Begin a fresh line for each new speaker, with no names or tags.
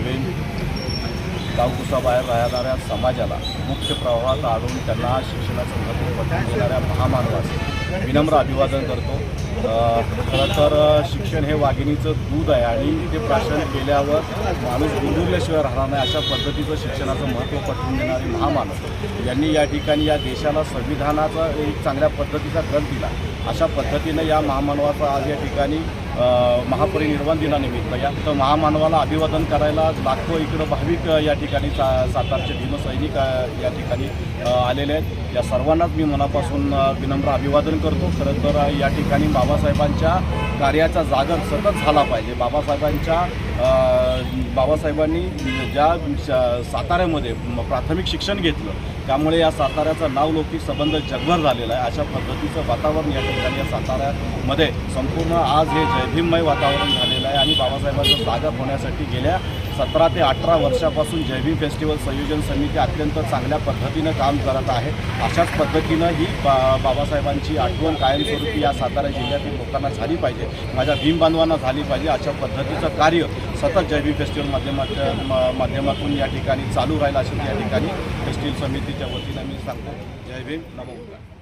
जय गावकुसाबाहेर राहणाऱ्या समाजाला मुख्य प्रवाहात आणून त्यांना शिक्षणाचं महत्त्व पटवून देणाऱ्या महामानवास विनम्र अभिवादन करतो. खरं तर शिक्षण हे वाघिणीचं दूध आहे आणि ते प्राशन केल्यावर माणूस गुंडुरल्याशिवाय राहणार नाही अशा पद्धतीचं शिक्षणाचं महत्त्व पटवून देणारे महामानव. यांनी या ठिकाणी या देशाला संविधानाचा एक चांगल्या पद्धतीचा गट दिला. अशा पद्धतीनं या महामानवाचा आज या ठिकाणी महापरिनिर्वाण दिनानिमित्त या तर महामानवाला अभिवादन करायला लाखो इकडं भाविक या ठिकाणी सा सातारचे भीमसैनिक या ठिकाणी आलेले आहेत. या सर्वांनाच मी मनापासून विनम्र अभिवादन करतो. खरं तर या ठिकाणी बाबासाहेबांच्या कार्याचा जागर सतत झाला पाहिजे. बाबासाहेबांच्या बाबासाहेबांनी ज्या श- साताऱ्यामध्ये प्राथमिक शिक्षण घेतलं त्यामुळे या साताऱ्याचा नावलौकिक संबंध जगभर झालेला आहे. अशा पद्धतीचं वातावरण या ठिकाणी या साताऱ्यामध्ये संपूर्ण आज हे जयभीममय वातावरण झालेलं आहे आणि बाबासाहेबांचं स्वागत होण्यासाठी गेल्या सतरा ते अठरा वर्षापासून जयभीम फेस्टिवल संयोजन समिती अत्यंत चांगल्या पद्धतीनं काम करत आहे. अशाच पद्धतीनं ही बा बाबासाहेबांची आठवण कायमस्वरूपी या सातारा जिल्ह्यातील लोकांना झाली पाहिजे. माझ्या भीम बांधवांना झाली पाहिजे. अशा पद्धतीचं कार्य सतत जैवी फेस्टिवल माध्यमाच्या म- माध्यमातून या ठिकाणी चालू राहील अशी या ठिकाणी. फेस्टिवल समितीच्या वतीनं मी सांगतो. जय भीम. नमो